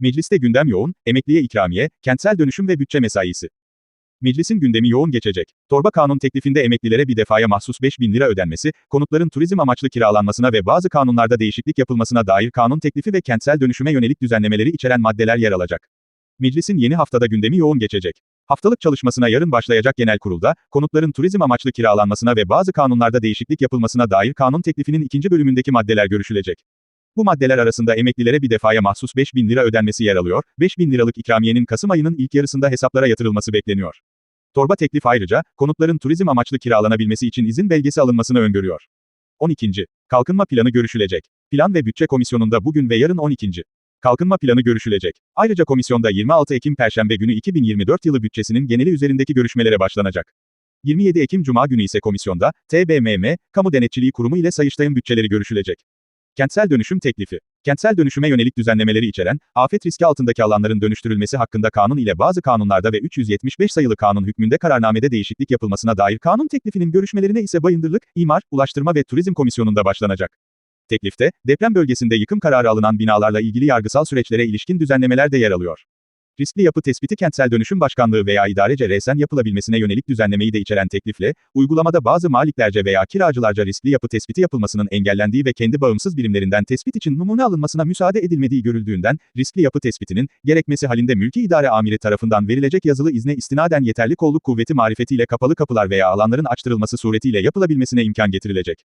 Mecliste gündem yoğun, emekliye ikramiye, kentsel dönüşüm ve bütçe mesaisi. Meclisin gündemi yoğun geçecek. Torba kanun teklifinde emeklilere bir defaya mahsus 5 bin lira ödenmesi, konutların turizm amaçlı kiralanmasına ve bazı kanunlarda değişiklik yapılmasına dair kanun teklifi ve kentsel dönüşüme yönelik düzenlemeleri içeren maddeler yer alacak. Meclisin yeni haftada gündemi yoğun geçecek. Haftalık çalışmasına yarın başlayacak genel kurulda, konutların turizm amaçlı kiralanmasına ve bazı kanunlarda değişiklik yapılmasına dair kanun teklifinin ikinci bölümündeki maddeler görüşülecek. Bu maddeler arasında emeklilere bir defaya mahsus 5 bin lira ödenmesi yer alıyor, 5 bin liralık ikramiyenin Kasım ayının ilk yarısında hesaplara yatırılması bekleniyor. Torba teklif ayrıca, konutların turizm amaçlı kiralanabilmesi için izin belgesi alınmasını öngörüyor. 12. Kalkınma planı görüşülecek. Plan ve Bütçe Komisyonu'nda bugün ve yarın 12. Kalkınma planı görüşülecek. Ayrıca komisyonda 26 Ekim Perşembe günü 2024 yılı bütçesinin geneli üzerindeki görüşmelere başlanacak. 27 Ekim Cuma günü ise komisyonda, TBMM, Kamu Denetçiliği Kurumu ile Sayıştay'ın bütçeleri görüşülecek. Kentsel dönüşüm teklifi. Kentsel dönüşüme yönelik düzenlemeleri içeren, afet riski altındaki alanların dönüştürülmesi hakkında kanun ile bazı kanunlarda ve 375 sayılı kanun hükmünde kararnamede değişiklik yapılmasına dair kanun teklifinin görüşmelerine ise Bayındırlık, İmar, Ulaştırma ve Turizm Komisyonu'nda başlanacak. Teklifte, deprem bölgesinde yıkım kararı alınan binalarla ilgili yargısal süreçlere ilişkin düzenlemeler de yer alıyor. Riskli yapı tespiti kentsel dönüşüm başkanlığı veya idarece resen yapılabilmesine yönelik düzenlemeyi de içeren teklifle, uygulamada bazı maliklerce veya kiracılarca riskli yapı tespiti yapılmasının engellendiği ve kendi bağımsız birimlerinden tespit için numune alınmasına müsaade edilmediği görüldüğünden, riskli yapı tespitinin, gerekmesi halinde mülki idare amiri tarafından verilecek yazılı izne istinaden yeterli kolluk kuvveti marifetiyle kapalı kapılar veya alanların açtırılması suretiyle yapılabilmesine imkan getirilecek.